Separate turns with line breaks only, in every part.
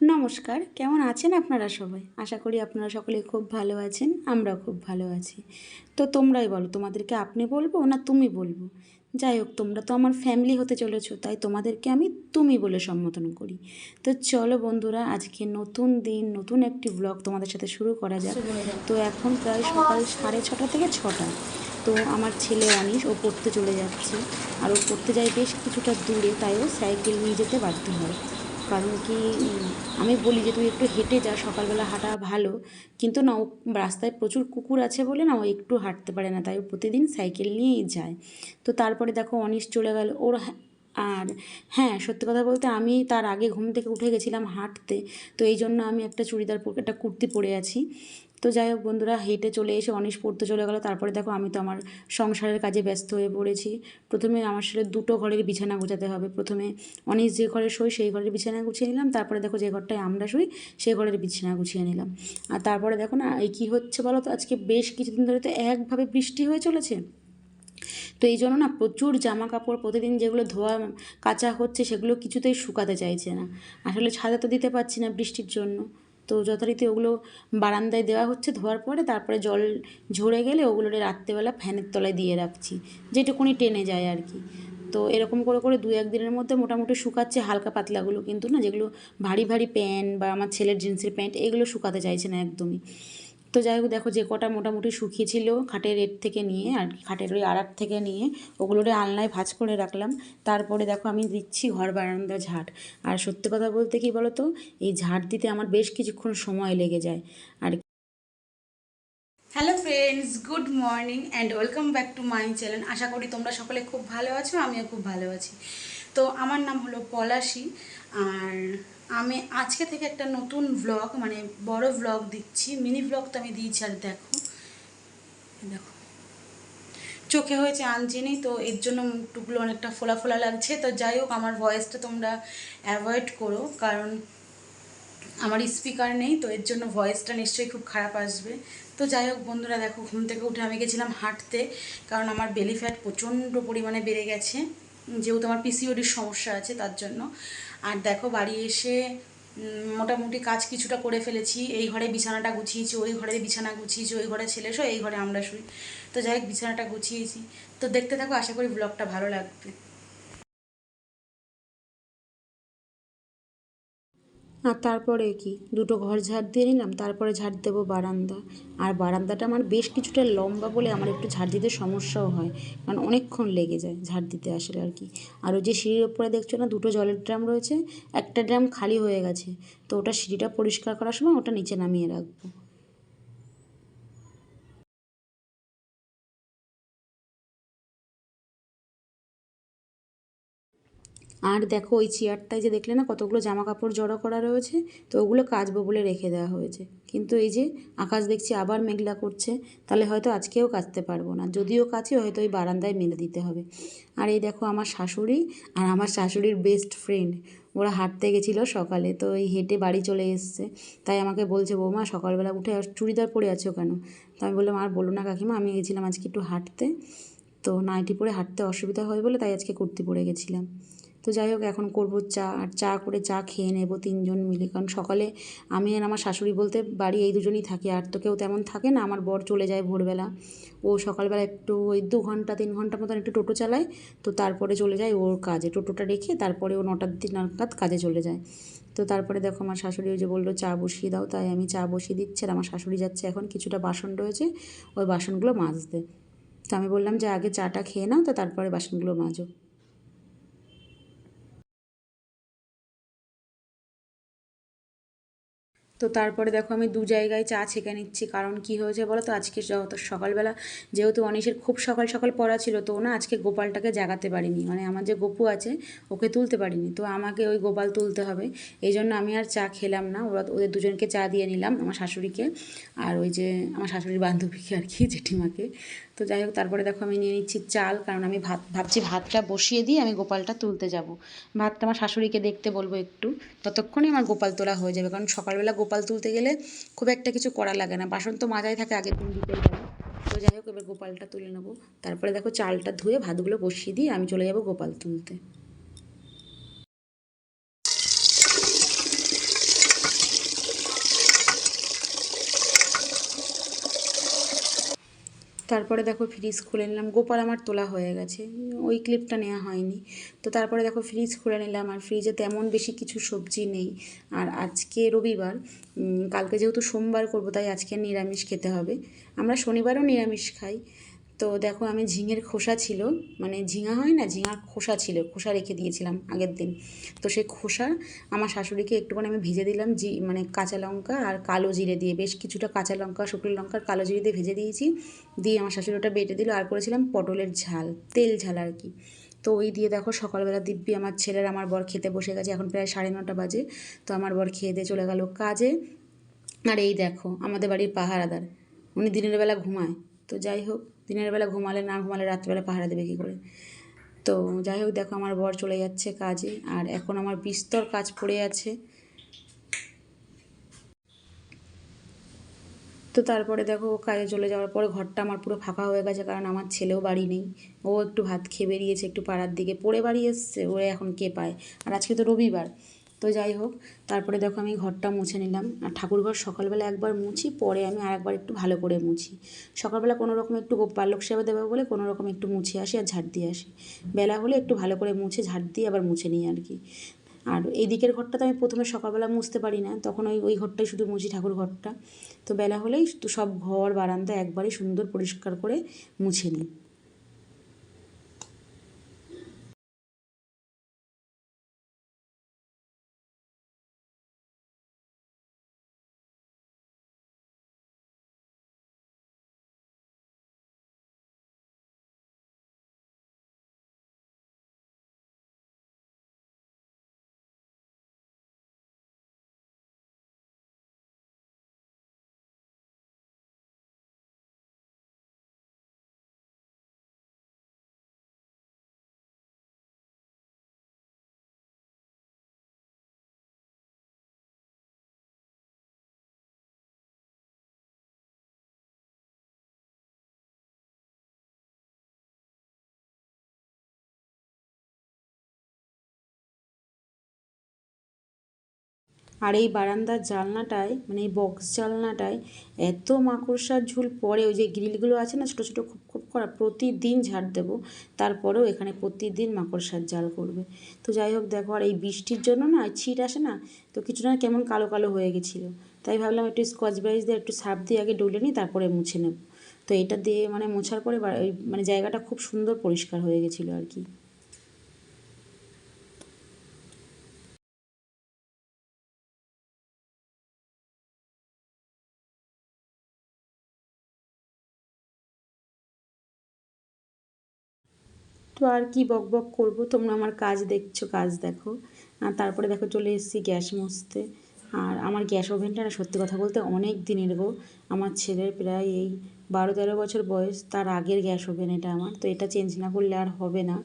নমস্কার কেমন আছেন আপনারা সবাই? আশা করি আপনারা সকলে খুব ভালো আছেন আমরাও খুব ভালো আছি। তো তোমরাই বলো তোমাদেরকে আপনি বলব না তুমি বলব? যাই হোক তোমরা তো আমার ফ্যামিলি হতে চলেছো তাই তোমাদেরকে আমি তুমি বলে সম্বোধন করি। তো চলো বন্ধুরা আজকে নতুন দিন নতুন একটি ব্লগ তোমাদের সাথে শুরু করা যাক। তো এখন প্রায় সকাল সাড়ে ছটা থেকে ছটা। তো আমার ছেলে অনিশ ও পড়তে চলে যাচ্ছে। আর ও পড়তে যায় বেশ কিছুটা দূরে তাই ও সাইকেল নিয়ে যেতে বাধ্য হয়। কারণ কি আমি বলি যে তুই একটু হেঁটে যা সকালবেলা হাঁটা ভালো। কিন্তু না, ও রাস্তায় প্রচুর কুকুর আছে বলে না, ও একটু হাঁটতে পারে না। তাই ও প্রতিদিন সাইকেল নিয়েই যায়। তো তারপরে দেখো, অনিশ চলে গেল। ওর আর হ্যাঁ সত্যি কথা বলতে আমি তার আগে ঘুম থেকে উঠে গেছিলাম হাঁটতে। তো এই জন্য আমি একটা চুড়িদার একটা কুর্তি পরে আছি। তো যাই হোক বন্ধুরা, হেঁটে চলে এসে অনিশ পড়তে চলে গেলো। তারপরে দেখো আমি তো আমার সংসারের কাজে ব্যস্ত হয়ে পড়েছি। প্রথমে আমার সাথে দুটো ঘরের বিছানা গোছাতে হবে। প্রথমে অনিশ যে ঘরে শোয় সেই ঘরের বিছানা গুছিয়ে নিলাম। তারপরে দেখো যে ঘরটায় আমরা শুই, সেই ঘরের বিছানা গুছিয়ে নিলাম। আর তারপরে দেখো না, এই কী হচ্ছে বলো তো? আজকে বেশ কিছুদিন ধরে তো একভাবে বৃষ্টি হয়ে চলেছে। তো এই জন্য না প্রচুর জামা কাপড় প্রতিদিন যেগুলো ধোয়া, কাচা হচ্ছে সেগুলো কিছুতেই শুকাতে চাইছে না। আসলে ছাদে তো দিতে পারছি না বৃষ্টির জন্য। তো যথারীতি ওগুলো বারান্দায় দেওয়া হচ্ছে, ধোয়ার পরে তারপরে জল ঝরে গেলে ওগুলো রাত্রেবেলা ফ্যানের তলায় দিয়ে রাখছি। যেটুকুনি টেনে যায় আর কি। তো এরকম করে করে দু একদিনের মধ্যে মোটামুটি শুকাচ্ছে হালকা পাতলাগুলো কিন্তু না, যেগুলো ভারী ভারী প্যান্ট বা আমার ছেলের জিন্সের প্যান্ট, এগুলো শুকাতে চাইছে না একদমই। তো যাই হোক, দেখো যে কটা মোটামুটি শুকিয়েছিল খাটের রেট থেকে নিয়ে আর কি, খাটের ওই আড়ার থেকে নিয়ে। ওগুলোরে আলনায় ভাঁজ করে রাখলাম। তারপরে দেখো আমি দিচ্ছি ঘর বারান্দা ঝাঁট। আর সত্যি কথা বলতে কি বলো তো এই ঝাঁট দিতে আমার বেশ কিছুক্ষণ সময় লেগে যায়। আর hello friends good morning and welcome back to my channel আশা করি তোমরা সকলে খুব ভালো আছো, আমিও খুব ভালো আছি। তো আমার নাম হলো পলাশি। আর আমি আজকে থেকে একটা নতুন ব্লগ মানে বড় ব্লগ দিচ্ছি। মিনি ব্লগ তো আমি দিয়েছি, আর দেখো দেখো। চোখে হয়েছে আনজিনি তো এর জন্য মুখটুকগুলো অনেকটা ফোলা ফোলা লাগছে। তো যাই হোক, আমার ভয়েসটা তোমরা অ্যাভয়েড করো, কারণ আমার স্পিকার নেই, তো এর জন্য ভয়েসটা নিশ্চয়ই খুব খারাপ আসবে। তো যাই হোক, বন্ধুরা, দেখো, ঘুম থেকে উঠে আমি গেছিলাম হাঁটতে, কারণ আমার বেলি ফ্যাট প্রচণ্ড পরিমাণে বেড়ে গেছে। যেহেতু আমার পিসিওডির সমস্যা আছে তার জন্য। আর দেখো বাড়ি এসে মোটামুটি কাজ কিছুটা করে ফেলেছি। এই ঘরে বিছানাটা গুছিয়েছি, ওই ঘরে বিছানা গুছিয়েছি, ওই ঘরে ছেলে শো, এই ঘরে আমরা শুই। তো যাই হোক, বিছানাটা গুছিয়েছি। তো দেখতে থাকো, আশা করি ব্লগটা ভালো লাগবে। আর তারপরে কি? দুটো ঘর ঝাড় দিয়ে নিলাম, তারপরে ঝাড় দেবো বারান্দা। আর বারান্দাটা আমার বেশ কিছুটা লম্বা বলে আমার একটু ঝাড় দিতে সমস্যাও হয়, কারণ অনেকক্ষণ লেগে যায় ঝাড় দিতে আসলে আর কি। আর ওই যে সিঁড়ির ওপরে দেখছ না, দুটো জলের ড্রাম রয়েছে, একটা ড্রাম খালি হয়ে গেছে, তো ওটা সিঁড়িটা পরিষ্কার করার সময় ওটা নিচে নামিয়ে রাখব। আর দেখো ওই চেয়ারটায় যে দেখলে না, কতগুলো জামা কাপড় জড়ো করা রয়েছে, তো ওগুলো কাচবো বলে রেখে দেওয়া হয়েছে। কিন্তু এই যে আকাশ দেখছি আবার মেঘলা করছে, তাহলে হয়তো আজকেও কাচতে পারব না। যদিও কাছে হয়তো ওই বারান্দায় মেলে দিতে হবে। আর এই দেখো আমার শাশুড়ি আর আমার শাশুড়ির বেস্ট ফ্রেন্ড ওরা হাঁটতে গেছিল সকালে, তো এই হেঁটে বাড়ি চলে এসছে। তাই আমাকে বলছে, বৌমা, সকালবেলা উঠে চুড়িদার পরে আছো কেন? তো আমি বললাম, আর বলো না কাকিমা, আমি গেছিলাম আজকে একটু হাঁটতে, তো নাইটি পরে হাঁটতে অসুবিধা হয় বলে তাই আজকে কুর্তি পরে গেছিলাম। তো যাই হোক, এখন করব চা। আর চা করে চা খেয়ে নেব তিনজন মিলে। কারণ সকালে আমি আর আমার শাশুড়ি বলতে বাড়ি এই দুজনই থাকি। আর তো কেউ তেমন থাকে না, আমার বর চলে যায় ভোরবেলা। ও সকালবেলা একটু ওই দু ঘণ্টা, তিন ঘণ্টা মতন একটু টোটো চালায়। তো তারপরে চলে যায় ওর কাজে। টোটোটা রেখে তারপরে ও নটার দিন নাগাদ কাজে চলে যায়। তো তারপরে দেখো আমার শাশুড়ি ওই যে বলল, চা বসিয়ে দাও। তাই আমি চা বসিয়ে দিচ্ছি। আর আমার শাশুড়ি যাচ্ছে এখন, কিছুটা বাসন রয়েছে। ওই বাসনগুলো মাজতে। তো আমি বললাম, যে আগে চাটা খেয়ে নাও, তো তারপরে বাসনগুলো মাজো। তো তারপরে দেখো আমি দু জায়গায় চা ছেঁকে নিচ্ছি, কারণ কি হয়েছে বলো তো? আজকে যত সকালবেলা, যেহেতু অনিশের খুব সকাল সকাল পড়া ছিল, তো ও না আজকে গোপালটাকে জাগাতে পারিনি। মানে আমার যে গপু আছে, ওকে তুলতে পারিনি, তো আমাকে ওই গোপাল তুলতে হবে। এই জন্য আমি আর চা খেলাম না, ওরা ওদের দুজনকে চা দিয়ে নিলাম, আমার শাশুড়িকে, আর ওই যে আমার শাশুড়ির বান্ধবীকে আর কি, জেঠিমাকে। তো যাই হোক, তারপরে দেখো আমি নিয়ে নিচ্ছি চাল, কারণ আমি ভাত, ভাবছি ভাতটা বসিয়ে দিয়ে আমি গোপালটা তুলতে যাব। ভাতটা আমার শাশুড়িকে দেখতে বলব একটু। ততক্ষণে আমার গোপাল তোলা হয়ে যাবে, কারণ সকালবেলা গোপাল তুলতে গেলে খুব একটা কিছু করা লাগে না। বাসন তো মাজাই থাকে, আগের দিন বিকেল বেলা তো যাই হোক, এবার গোপালটা তুলে নেব। তারপরে দেখো চালটা ধুয়ে ভাতগুলো বসিয়ে দিয়ে আমি চলে যাব গোপাল তুলতে। তারপরে দেখো ফ্রিজ খুলে নিলাম। গোপাল আমার তোলা হয়ে গেছে। ওই ক্লিপটা নেওয়া হয়নি। তো তারপরে দেখো ফ্রিজ খুলে নিলাম। আর ফ্রিজে তেমন বেশি কিছু সবজি নেই। আর আজকে রবিবার কালকে যেহেতু সোমবার করব, তাই আজকে নিরামিষ খেতে হবে। আমরা শনিবারও নিরামিষ খাই। তো দেখো, আমি ঝিঙের খোসা ছিল। মানে ঝিঙা হয় না ঝিঙার খোসা ছিল, খোসা রেখে দিয়েছিলাম আগের দিন। তো সেই খোসা আমার শাশুড়িকে একটুখানি আমি ভেজে দিলাম, জি মানে কাঁচা লঙ্কা আর কালো জিরে দিয়ে। বেশ কিছুটা কাঁচা লঙ্কা, শুকনো লঙ্কা কালো জিরে দিয়ে ভেজে দিয়েছি। দিয়ে আমার শাশুড়ি ওটা বেটে দিল আর করেছিলাম পটলের ঝাল, তেল ঝাল আর কি। তো ওই দিয়ে দেখো, সকালবেলা দিব্যি আমার ছেলের আমার বর খেতে বসে গেছে, এখন প্রায় সাড়ে নটা বাজে। তো আমার বর খেয়ে দিয়ে চলে গেল কাজে। আর এই দেখো, আমাদের বাড়ির পাহারাদার, উনি দিনের বেলা ঘুমায়। তো যাই হোক দিনের বেলা ঘুমালে না ঘুমালে রাত্রিবেলা পাহারা দেবে কী করে? তো যাই হোক, দেখো আমার বর চলে যাচ্ছে কাজে, আর এখন আমার বিস্তর কাজ পড়ে আছে। তো তারপরে দেখো ও কাজে চলে যাওয়ার পরে ঘরটা আমার পুরো ফাঁকা হয়ে গেছে, কারণ আমার ছেলেও বাড়ি নেই। ও একটু ভাত খেয়ে বেরিয়েছে, একটু পাড়ার দিকে, পড়ে বাড়ি এসছে ও এখন কে পায়? আর আজকে তো রবিবার তো যাই হোক, তারপরে দেখো আমি ঘরটা মুছে নিলাম। আর ঠাকুরঘর সকালবেলা একবার মুছি, পরে আমি আর একবার একটু ভালো করে মুছি। সকালবেলা কোনো রকম একটু পাল্লক সেবা দেবো বলে কোনো রকম একটু মুছে আসি আর ঝাড় দিয়ে আসি। বেলা হলে একটু ভালো করে মুছে, ঝাড় দিয়ে আবার মুছে নিই আর কি। আর এই দিকের ঘরটা তো আমি প্রথমে সকালবেলা মুছতে পারি না, তখন ওই ওই ঘরটাই শুধু মুছি ঠাকুর ঘরটা। তো বেলা হলেই তো সব ঘর, বারান্দা একবারে সুন্দর পরিষ্কার করে মুছে নিই। আর এই বারান্দার জানলাটায় মানে এই বক্স জানলাটায় এত মাকড়সার ঝুল পড়ে ওই যে গ্রিলগুলো আছে না ছোটো ছোটো খুব খুব করা, প্রতিদিন ঝাড় দেবো, তারপরেও এখানে প্রতিদিন মাকড়সার জাল করবে। তো যাই হোক দেখো, আর এই বৃষ্টির জন্য না ছিট আসে না, তো কিছু না কেমন কালো কালো হয়ে গেছিল। তাই ভাবলাম একটু স্কচ ব্রাইট দিয়ে একটু সার্ফ দিয়ে আগে ডলে নিই, তারপরে মুছে নেব। তো এটা দিয়ে মানে মোছার পরে মানে জায়গাটা খুব সুন্দর পরিষ্কার হয়ে গেছিল আর কি। তো আর কি বক বক করব? তোমরা আমার কাজ দেখছ, কাজ দেখো। আর তারপরে দেখো চলে এসেছি গ্যাস মুছতে। আর আমার গ্যাস ওভেনটা না সত্যি কথা বলতে অনেক দিনের গো। আমার ছেলের প্রায় এই বারো তেরো বছর বয়স, তার আগের গ্যাস ওভেন এটা আমার, তো এটা চেঞ্জ না করলে আর হবে না।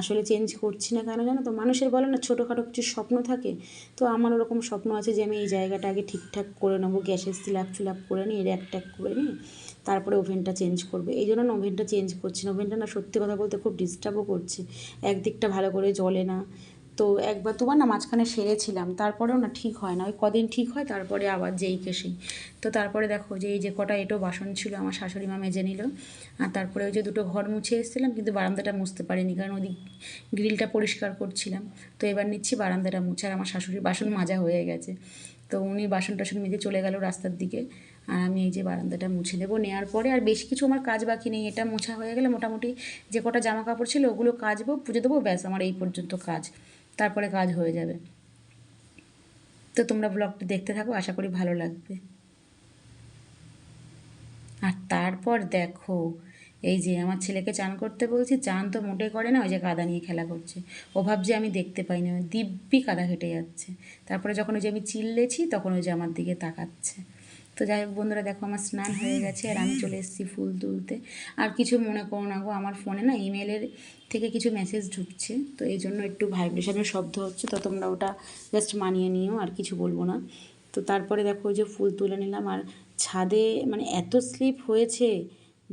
আসলে চেঞ্জ করছি না কেন জানো তো? মানুষের বলে না, ছোটোখাটো কিছু স্বপ্ন থাকে, তো আমার ওরকম স্বপ্ন আছে যে আমি এই জায়গাটা আগে ঠিকঠাক করে নেব, গ্যাসের স্ল্যাব ফিলাপ করে নিই র্যাক ট্যাক করে নিই তারপরে ওভেনটা চেঞ্জ করবে। এই জন্য না ওভেনটা চেঞ্জ করছি না। ওভেনটা না সত্যি কথা বলতে খুব ডিস্টার্বও করছে। একদিকটা ভালো করে জ্বলে না তো একবার দুবার না মাঝখানে সেরেছিলাম, তারপরেও না ঠিক হয় না। ওই কদিন ঠিক হয়, তারপরে আবার যেই কে সেই তো তারপরে দেখো যে এই যে কটা এটো বাসন ছিল আমার শাশুড়ি মা মেজে নিল, আর তারপরে ওই যে দুটো ঘর মুছে এসেছিলাম, কিন্তু বারান্দাটা মুছতে পারিনি, কারণ ওই গ্রিলটা পরিষ্কার করছিলাম। তো এবার নিচ্ছি বারান্দাটা মুছে, আর আমার শাশুড়ির বাসন মাজা হয়ে গেছে। তো উনি বাসন টাসন মেজে চলে গেল রাস্তার দিকে, আর আমি এই যে বারান্দাটা মুছে দেবো নেওয়ার পরে। আর বেশ কিছু আমার কাজ বাকি নেই, এটা মোছা হয়ে গেলে মোটামুটি যে কটা জামা কাপড় ছিল ওগুলো কাচবো, পুজো দেবো, ব্যাস, আমার এই পর্যন্ত কাজ। তারপরে কাজ হয়ে যাবে। তো তোমরা ব্লগটা দেখতে থাকো, আশা করি ভালো লাগবে। আর তারপর দেখো, এই যে আমার ছেলেকে চান করতে বলছি, চান তো মোটে করে না, ওই যে কাদা নিয়ে খেলা করছে। ও ভাবছে আমি দেখতে পাই না, দিব্যি কাদা হেঁটে যাচ্ছে। তারপরে যখন ওই যে আমি চিল্লেছি, তখন ওই যে আমার দিকে তাকাচ্ছে। তো যাই হোক, বন্ধুরা দেখো আমার স্নান হয়ে গেছে আর আমি চলে এসেছি ফুল তুলতে। আর কিছু মনে করো না গো, আমার ফোনে না ইমেলের থেকে কিছু মেসেজ ঢুকছে, তো এই জন্য একটু ভাইব্রেশনের শব্দ হচ্ছে, তো তোমরা ওটা জাস্ট মানিয়ে নিও, আর কিছু বলব না। তো তারপরে দেখো ওই যে ফুল তুলে নিলাম, আর ছাদে মানে এত স্লিপ হয়েছে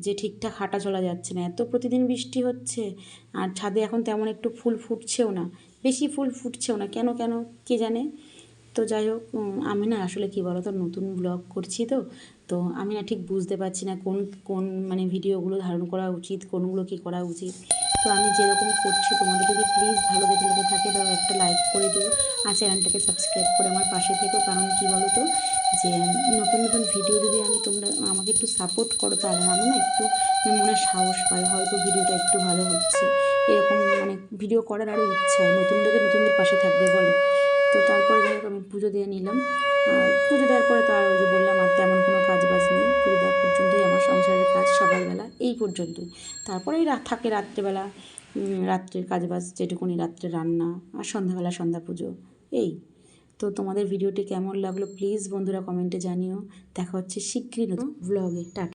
যে ঠিকঠাক হাঁটা চলা যাচ্ছে না, এত প্রতিদিন বৃষ্টি হচ্ছে, আর ছাদে এখন তেমন একটু ফুল ফুটছেও না, বেশি ফুল ফুটছেও না, কেন কেন, কে জানে? তো যাই হোক আমি না আসলে কী বলো তো নতুন ব্লগ করছি তো তো আমি না ঠিক বুঝতে পারছি না কোন কোন মানে ভিডিওগুলো ধারণ করা উচিত, কোনগুলো কী করা উচিত। তো আমি যেরকম করছি, তোমাদের যদি প্লিজ ভালো দেখে লেগে থাকে, তাহলে একটা লাইক করে দিও আর চ্যানেলটাকে সাবস্ক্রাইব করে আমার পাশে থেকো। কারণ কী বলো তো যে নতুন নতুন ভিডিও যদি আমি তোমরা আমাকে একটু সাপোর্ট করো, তাহলে আমি না একটু মানে মনে সাহস পাই, হয়তো ভিডিওটা একটু ভালো হচ্ছে। এরকম মানে ভিডিও করার আরও ইচ্ছা, নতুনদের নতুনদের পাশে থাকবে বলো। তো তারপরে যাই হোক, আমি পুজো দিয়ে নিলাম। আর পুজো দেওয়ার পরে তো আর ওই যে বললাম, আর তেমন কোনো কাজ বাজ নেই। পুজো দেওয়ার পর্যন্তই আমার সংসারের কাজ সকালবেলা, এই পর্যন্তই। তারপরে এই রাত থাকে রাত্রেবেলা রাত্রের কাজ বাজ যেটুকুনি রাত্রে রান্না আর সন্ধ্যাবেলা সন্ধ্যা পুজো, এই। তো তোমাদের ভিডিওটি কেমন লাগল প্লিজ বন্ধুরা কমেন্টে জানিও। দেখা হচ্ছে শীঘ্রই ব্লগে টাটা।